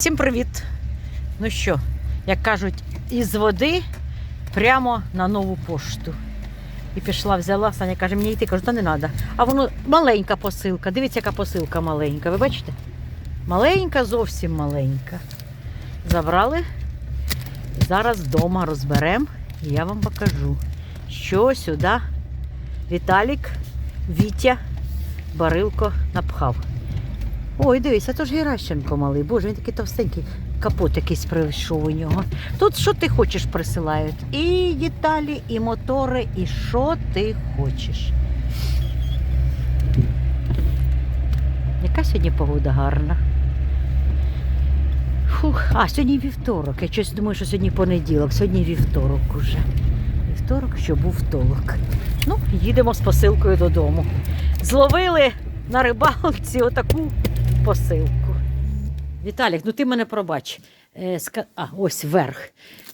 Всім привіт! Ну що, як кажуть, із води прямо на нову пошту. І пішла, взяла, Саня каже, мені йти, кажу, та не треба. А воно маленька посилка. Дивіться, яка посилка маленька. Ви бачите? Маленька, зовсім маленька. Забрали. Зараз вдома розберемо і я вам покажу, що сюди Віталік, Вітя, Барилко напхав. Ой, дивись, а то ж Геращенко малий. Боже, він такий товстенький. Капот якийсь прийшов у нього. Тут що ти хочеш присилають? І деталі, і мотори, і що ти хочеш. Яка сьогодні погода гарна. Фух, а сьогодні вівторок. Я щось думаю, що сьогодні понеділок, сьогодні вівторок уже. Вівторок, що був толок. Ну, їдемо з посилкою додому. Зловили на рибалці отаку посилку. Віталік, ну ти мене пробач. Е, ска- А, ось верх.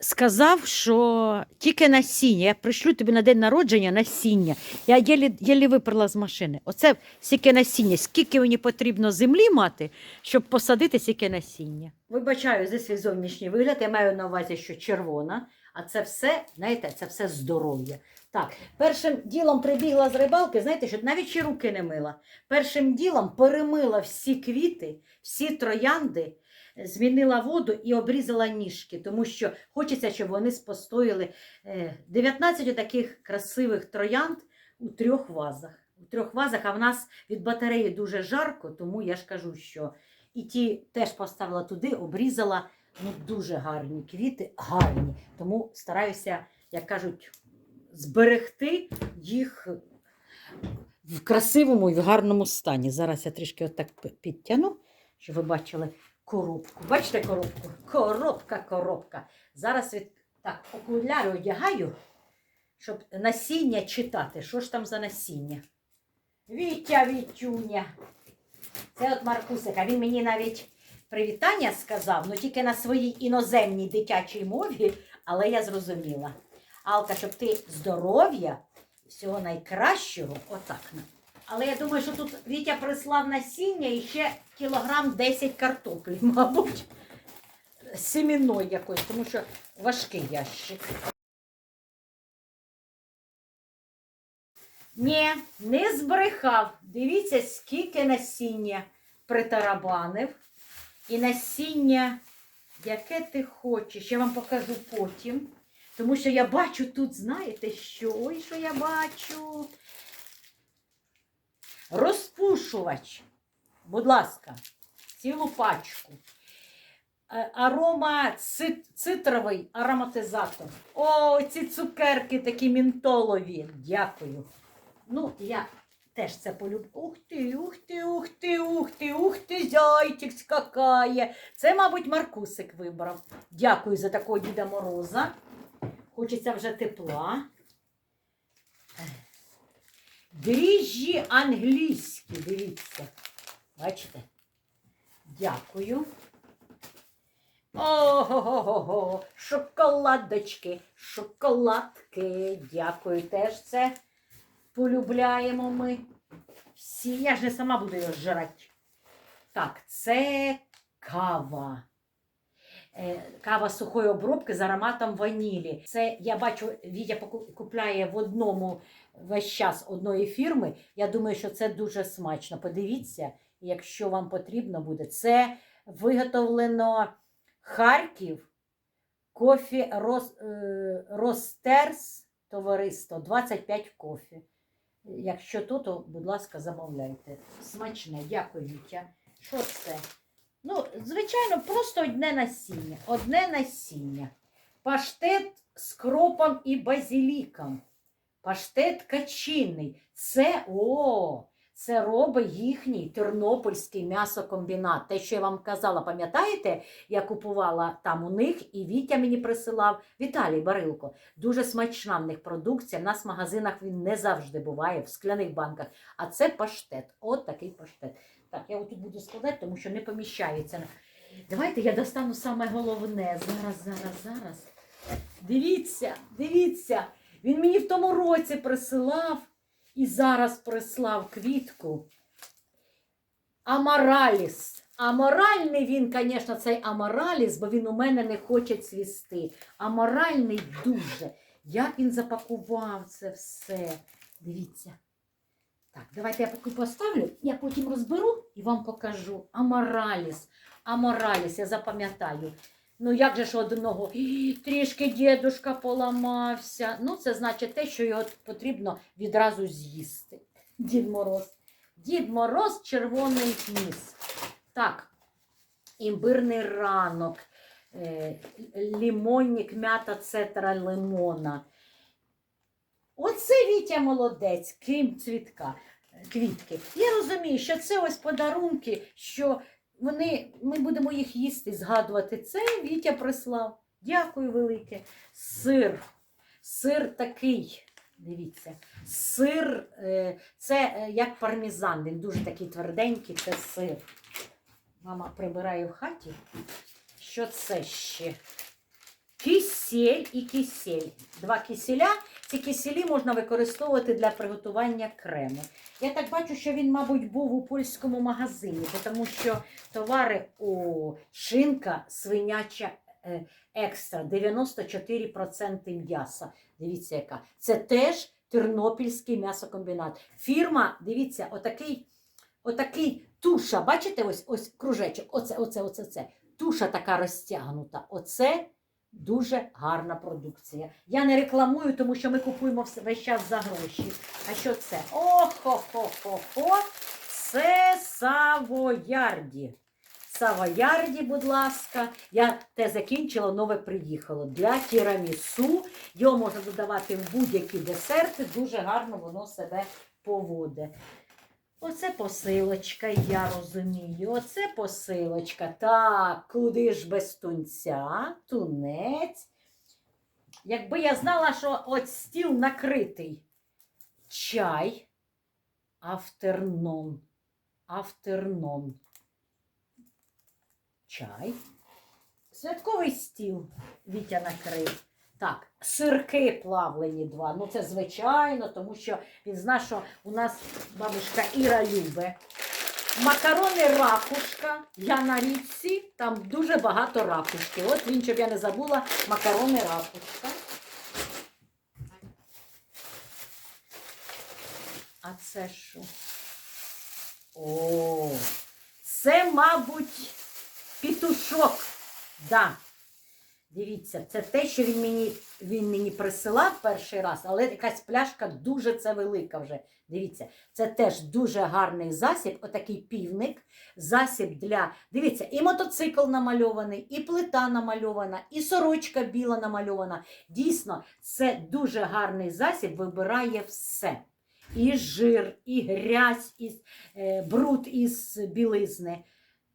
Сказав, що тільки насіння. Я пришлю тобі на день народження насіння. Я єлі, єлі виперла з машини. Оце стільки насіння. Скільки мені потрібно землі мати, щоб посадити стільки насіння. Вибачаю за свій зовнішній вигляд. Я маю на увазі, що червона, а це все, знаєте, це все здоров'я. Так, першим ділом прибігла з рибалки, знаєте, що навіть ще руки не мила. Першим ділом перемила всі квіти, всі троянди, змінила воду і обрізала ніжки, тому що хочеться, щоб вони спостояли е, 19 таких красивих троянд у трьох вазах. У трьох вазах, а в нас від батареї дуже жарко, тому я ж кажу, що і ті теж поставила туди, обрізала. Ну, дуже гарні квіти, гарні. Тому стараюся, як кажуть, зберегти їх в красивому і в гарному стані. Зараз я трішки отак підтягну, щоб ви бачили коробку. Бачите коробку? Коробка, коробка. Зараз від так, окуляри одягаю, щоб насіння читати. Що ж там за насіння? Вітя, Вітюня. Це от Маркусика. Він мені навіть привітання сказав, ну тільки на своїй іноземній дитячій мові, але я зрозуміла. Алка, щоб ти здоров'я, всього найкращого, отак. Але я думаю, що тут Вітя прислав насіння і ще кілограм 10 картоплі, мабуть, семінної якоїсь, тому що важкий ящик. Ні, не збрехав. Дивіться, скільки насіння притарабанив. І насіння, яке ти хочеш, я вам покажу потім. Тому що я бачу тут, знаєте, що? Ой, що я бачу. Розпушувач. Будь ласка, цілу пачку. Е, Арома цитровий ароматизатор. О, ці цукерки такі мінтолові. Дякую. Ну, я теж це полюблю. Ух ти, ух ти, ух ти, ух ти, ух ти, зайчик скакає. Це, мабуть, Маркусик вибрав. Дякую за такого Діда Мороза. Хочеться вже тепла. Дріжджі англійські, дивіться. Бачите? Дякую. Ого-го-го, шоколадочки, шоколадки. Дякую, теж це полюбляємо ми. Всі, я ж не сама буду його жрати. Так, це кава. Е, Кава сухої обробки з ароматом ванілі. Це я бачу, Вітя купляє в одному весь час одної фірми. Я думаю, що це дуже смачно. Подивіться, якщо вам потрібно буде. Це виготовлено Харків, кофі е, Ростерс товариство 25 кофі. Якщо то, то, будь ласка, замовляйте. Смачне, дякую, Вітя. Що це? Ну, звичайно, просто одне насіння. Одне насіння. Паштет з кропом і базіліком. Паштет качинний. Це о, це робить їхній тернопільський м'ясокомбінат. Те, що я вам казала, пам'ятаєте, я купувала там у них, і Вітя мені присилав Віталій Барилко. Дуже смачна в них продукція. В нас в магазинах він не завжди буває, в скляних банках. А це паштет. От такий паштет. Так, я отут буду складати, тому що не поміщається. Давайте я достану саме головне. Зараз, зараз, зараз. Дивіться, дивіться. Він мені в тому році присилав і зараз прислав квітку. Амараліс. Аморальний він, звісно, цей амораліс, бо він у мене не хоче цвісти. Аморальний дуже. Як він запакував це все. Дивіться. Так, давайте я поки поставлю, я потім розберу і вам покажу. Амораліс. Амораліс, я запам'ятаю. Ну, як же ж одного? Трішки дідушка поламався. Ну, це значить те, що його потрібно відразу з'їсти. Дід Мороз. Дід Мороз, червоний ніс. Так, імбирний ранок, е, лімонник, м'ята, цетра лимона. Оце Вітя молодець, крім цвітка, квітки. Я розумію, що це ось подарунки, що вони, ми будемо їх їсти, згадувати. Це Вітя прислав. Дякую велике. Сир. Сир такий. Дивіться, сир е, це е, як пармезан, він дуже такий тверденький, це сир. Мама прибирає в хаті. Що це ще? Кисель і кисель. Два киселя. Ці киселі можна використовувати для приготування крему. Я так бачу, що він, мабуть, був у польському магазині, тому що товари у шинка свиняча е, екстра, 94% м'яса. Дивіться, яка. Це теж Тернопільський м'ясокомбінат. Фірма, дивіться, отакий, отакий туша. Бачите, ось ось кружечок. Оце, оце, оце, це. Туша така розтягнута. Оце дуже гарна продукція. Я не рекламую, тому що ми купуємо весь час за гроші. А що це? О-хо-хо-хо-хо! Це Савоярді. Савоярді, будь ласка. Я те закінчила, нове приїхало. Для тірамісу. Його можна додавати в будь-які десерти. Дуже гарно воно себе поводить. Оце посилочка, я розумію. Оце посилочка. Так, куди ж без тунця? Тунець. Якби я знала, що от стіл накритий. Чай. Афтернон. Афтернон. Чай. Святковий стіл Вітя накрив. Так, сирки плавлені два. Ну це звичайно, тому що він знає, що у нас бабушка Іра любить. Макарони ракушка. Я на річці, там дуже багато ракушки. От він, щоб я не забула, макарони ракушка. А це що? О, це, мабуть, пітушок. Да. Дивіться, це те, що він мені, він мені присилав перший раз, але якась пляшка дуже це велика вже. Дивіться, це теж дуже гарний засіб, отакий півник, засіб для. Дивіться, і мотоцикл намальований, і плита намальована, і сорочка біла намальована. Дійсно, це дуже гарний засіб, вибирає все. І жир, і грязь, і е, бруд із білизни.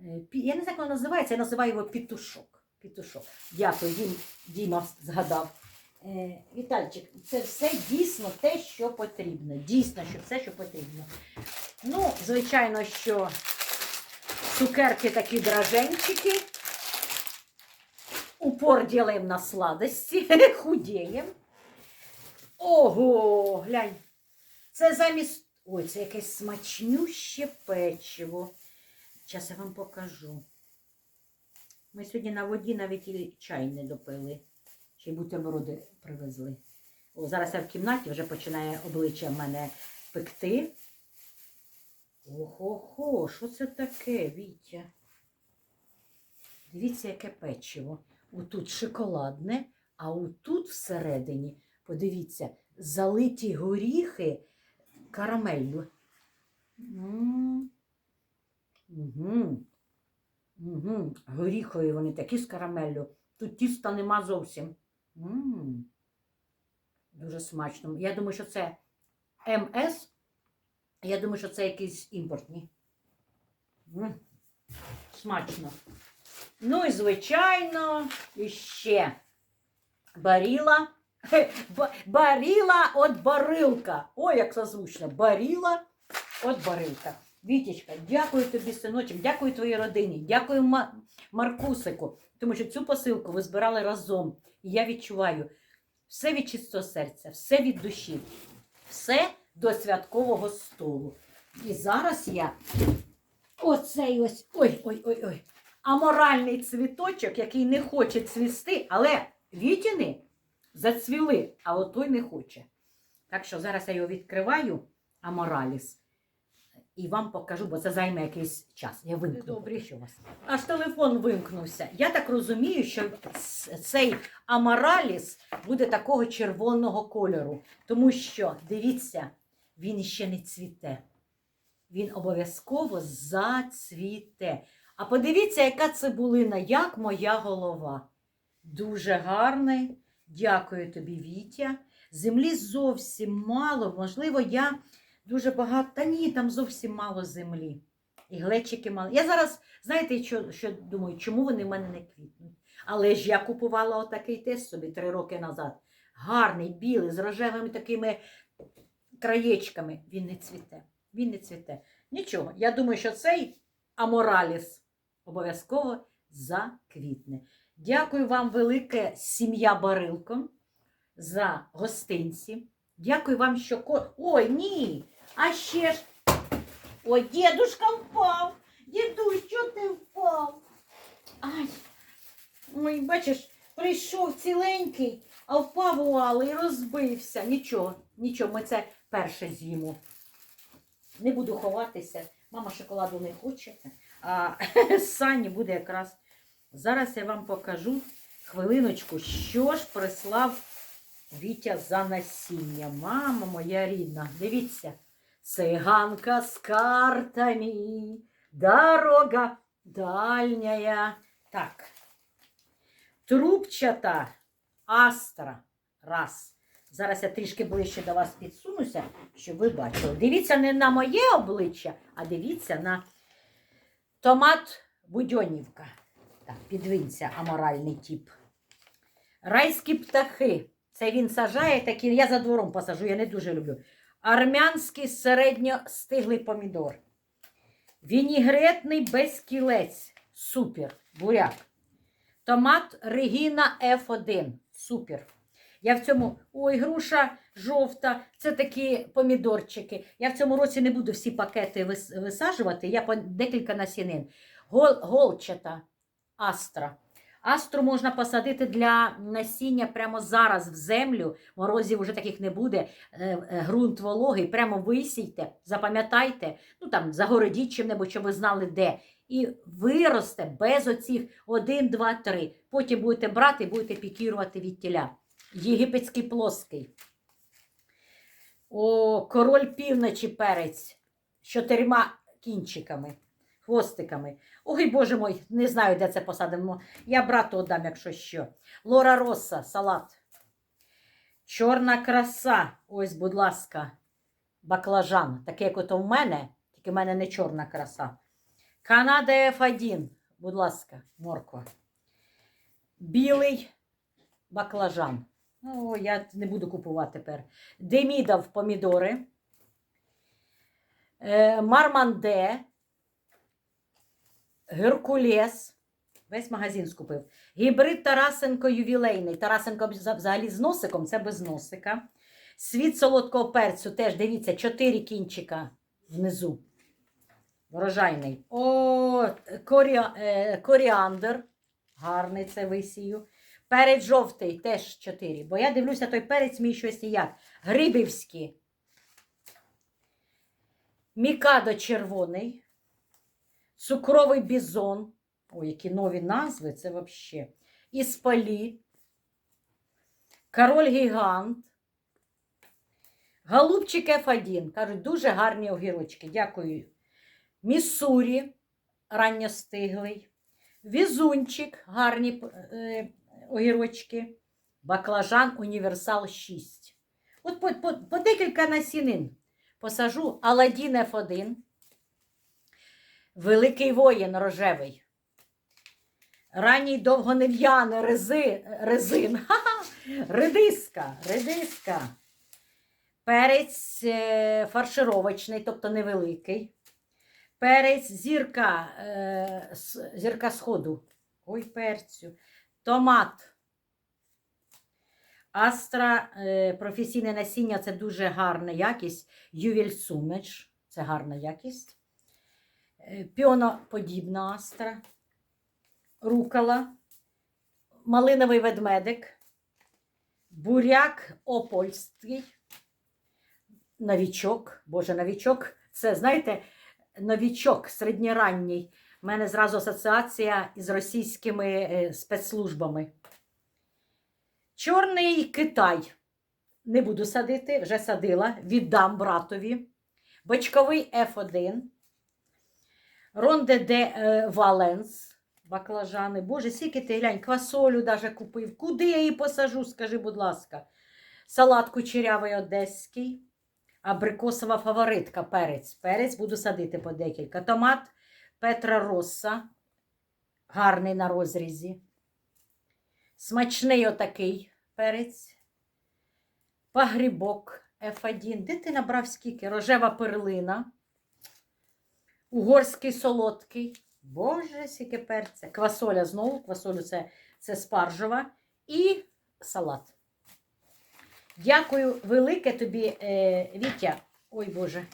Е, Я не знаю, як воно називається, я називаю його пітушок. Пітушок. Дякую, Дім, Діма згадав. Е, Вітальчик, це все дійсно те, що потрібно. Дійсно, що все, що потрібно. Ну, звичайно, що цукерки такі дроженчики. Упор ділаємо на сладості, худіємо. Ого, глянь. Це замість. Ой, це якесь смачнюще печиво. Зараз я вам покажу. Ми сьогодні на воді навіть і чай не допили. Ще й бутерброди привезли. О, зараз я в кімнаті вже починає обличчя в мене пекти. Охо-хо, що це таке, Вітя? Дивіться, яке печиво. Отут шоколадне, а отут всередині, подивіться, залиті горіхи карамеллю. Угу. Угу. Горіхові вони такі з карамеллю. Тут тіста нема зовсім. м Дуже смачно. Я думаю, що це МС. Я думаю, що це якісь імпортні. м Смачно. Ну і звичайно, іще баріла. Баріла от барилка. Ой, як созвучно. Баріла от барилка. Вітічка, дякую тобі, синочок, дякую твоїй родині, дякую Маркусику, тому що цю посилку ви збирали разом. І я відчуваю все від чистого серця, все від душі, все до святкового столу. І зараз я оцей ось ой-ой-ой-ой. Аморальний цвіточок, який не хоче цвісти, але вітіни зацвіли, а отой не хоче. Так що зараз я його відкриваю, амораліс, і вам покажу, бо це займе якийсь час. Я вимкну. Добре, що вас. Аж телефон вимкнувся. Я так розумію, що цей амораліс буде такого червоного кольору, тому що, дивіться, він ще не цвіте. Він обов'язково зацвіте. А подивіться, яка цибулина, як моя голова. Дуже гарний. Дякую тобі, Вітя. Землі зовсім мало. Можливо, я дуже багато. Та ні, там зовсім мало землі. І глечики мало. Я зараз, знаєте, що, що думаю, чому вони в мене не квітнуть? Але ж я купувала отакий тест собі три роки назад. Гарний, білий, з рожевими такими краєчками. Він не цвіте. Він не цвіте. Нічого. Я думаю, що цей амораліс обов'язково заквітне. Дякую вам, велике сім'я Барилко, за гостинці. Дякую вам, що. Ой, ні! А ще ж. Ой, дідушка впав! Дідусь, що ти впав? Ай. Ой, бачиш, прийшов ціленький, а впав у Алли і розбився. Нічого, нічого, ми це перше з'їмо. Не буду ховатися. Мама шоколаду не хоче. А Сані буде якраз. Зараз я вам покажу хвилиночку, що ж прислав Вітя за насіння. Мама моя рідна, дивіться. Циганка з картами, дорога дальняя. Так. Трубчата астра. Раз. Зараз я трішки ближче до вас підсунуся, щоб ви бачили. Дивіться не на моє обличчя, а дивіться на томат Будьонівка. Так, підвинься, аморальний тип. Райські птахи. Це він сажає такі, я за двором посажу, я не дуже люблю. Армянський середньостиглий помідор. Вінігретний безкілець. Супер. Буряк. Томат Регіна F1. Супер. Я в цьому. Ой, груша жовта. Це такі помідорчики. Я в цьому році не буду всі пакети вис- висаджувати. Я декілька насінин. Гол, голчата астра. Астру можна посадити для насіння прямо зараз в землю. Морозів вже таких не буде. Е, е, вологий, прямо висійте, запам'ятайте, ну там загородіть чим-небудь, щоб ви знали де. І виросте без оцих 1, 2, 3. Потім будете брати і будете пікірувати від тіля. Єгипетський плоский. О, король півночі перець з чотирма кінчиками, хвостиками. Ой, боже мой, не знаю, де це посадимо. Я брату віддам, якщо що. Лора Росса, салат. Чорна краса. Ось, будь ласка, баклажан. Такий, як ото в мене, тільки в мене не чорна краса. Канада F1, будь ласка, морква. Білий баклажан. Ну, я не буду купувати тепер. Демідов помідори. Е, Марманде. Геркулес. Весь магазин скупив. Гібрид Тарасенко ювілейний. Тарасенко взагалі з носиком, це без носика. Світ солодкого перцю теж, дивіться, чотири кінчика внизу. Врожайний. О, коріа, е, коріандр. Гарний це висію. Перець жовтий теж чотири. Бо я дивлюся, той перець мій щось як. Грибівський. Мікадо червоний. Цукровий бізон. Ой, які нові назви, це взагалі. Іспалі. Король гігант. Голубчик F1. Кажуть, дуже гарні огірочки. Дякую. Міссурі, ранньостиглий. Візунчик, гарні е, огірочки. Баклажан Універсал 6. От по, по, по декілька насінин посажу. Аладдін F1. Великий воїн рожевий. Ранній довгонев'яний рези, резин. Ха-ха! Редиска, редиска. Перець е, фаршировочний, тобто невеликий. Перець зірка, е, зірка сходу. Ой, перцю. Томат. Астра е, професійне насіння це дуже гарна якість. Ювіль сумеч це гарна якість. Е, піоноподібна астра, рукола, малиновий ведмедик, буряк опольський, новічок, боже, новічок, це, знаєте, новічок середньоранній. У мене зразу асоціація із російськими е, спецслужбами. Чорний Китай. Не буду садити, вже садила, віддам братові. Бочковий F1. Ронде де е, Валенс. Баклажани. Боже, скільки ти глянь, квасолю даже купив. Куди я її посажу, скажи, будь ласка. Салат кучерявий одеський. Абрикосова фаворитка перець. Перець буду садити по декілька. Томат Петра Росса. Гарний на розрізі. Смачний отакий перець. Пагрібок F1. Де ти набрав скільки? Рожева перлина. Угорський солодкий. Боже, скільки перця. Квасоля знову. Квасолю це, це спаржева. І салат. Дякую велике тобі, е, Вітя. Ой Боже.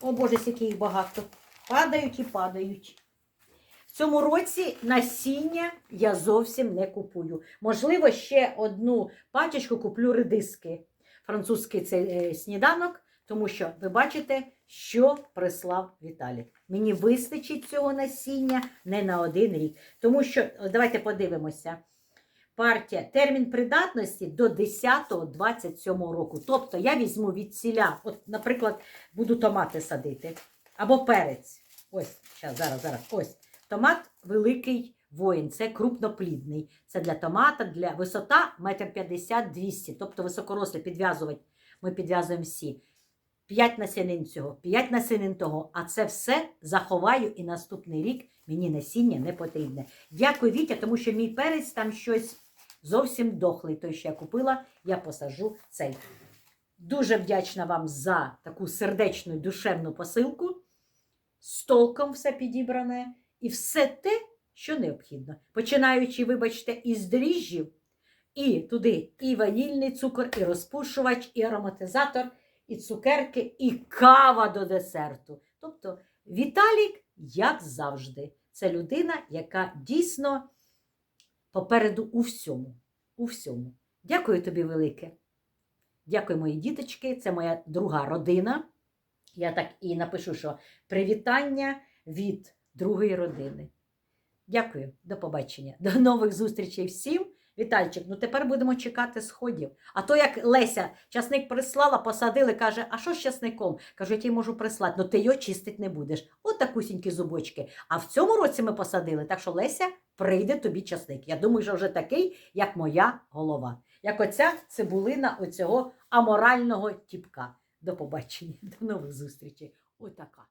О Боже, скільки їх багато. Падають і падають. В цьому році насіння я зовсім не купую. Можливо, ще одну пачечку куплю редиски. Французький цей е, сніданок, тому що ви бачите, що прислав Віталій. Мені вистачить цього насіння не на один рік. Тому що, давайте подивимося. Партія термін придатності до 10-27 року. Тобто я візьму від ціля, от, наприклад, буду томати садити або перець. Ось, щас, зараз, зараз. Ось. Томат великий воїн, це крупноплідний. Це для томата, для висота 1,50-200 Тобто високорослі підв'язувати. Ми підв'язуємо всі. 5 насінин цього, 5 насінин того, а це все заховаю і наступний рік мені насіння не потрібне. Дякую, Вітя, тому що мій перець там щось зовсім дохлий. Той, що я купила, я посажу цей. Дуже вдячна вам за таку сердечну душевну посилку. З толком все підібране і все те, що необхідно. Починаючи, вибачте, із дріжджів, і туди і ванільний цукор, і розпушувач, і ароматизатор, і цукерки, і кава до десерту. Тобто Віталік, як завжди, це людина, яка дійсно попереду у всьому. У всьому. Дякую тобі велике. Дякую, мої діточки. Це моя друга родина. Я так і напишу, що привітання від другої родини. Дякую, до побачення. До нових зустрічей всім. Вітальчик, ну тепер будемо чекати сходів. А то як Леся часник прислала, посадили, каже, а що з часником? Кажу, я ті можу прислати, ну ти його чистити не будеш. От такусінькі зубочки. А в цьому році ми посадили, так що Леся прийде тобі часник. Я думаю, що вже такий, як моя голова. Як оця цибулина оцього аморального тіпка. До побачення, до нових зустрічей. Отака.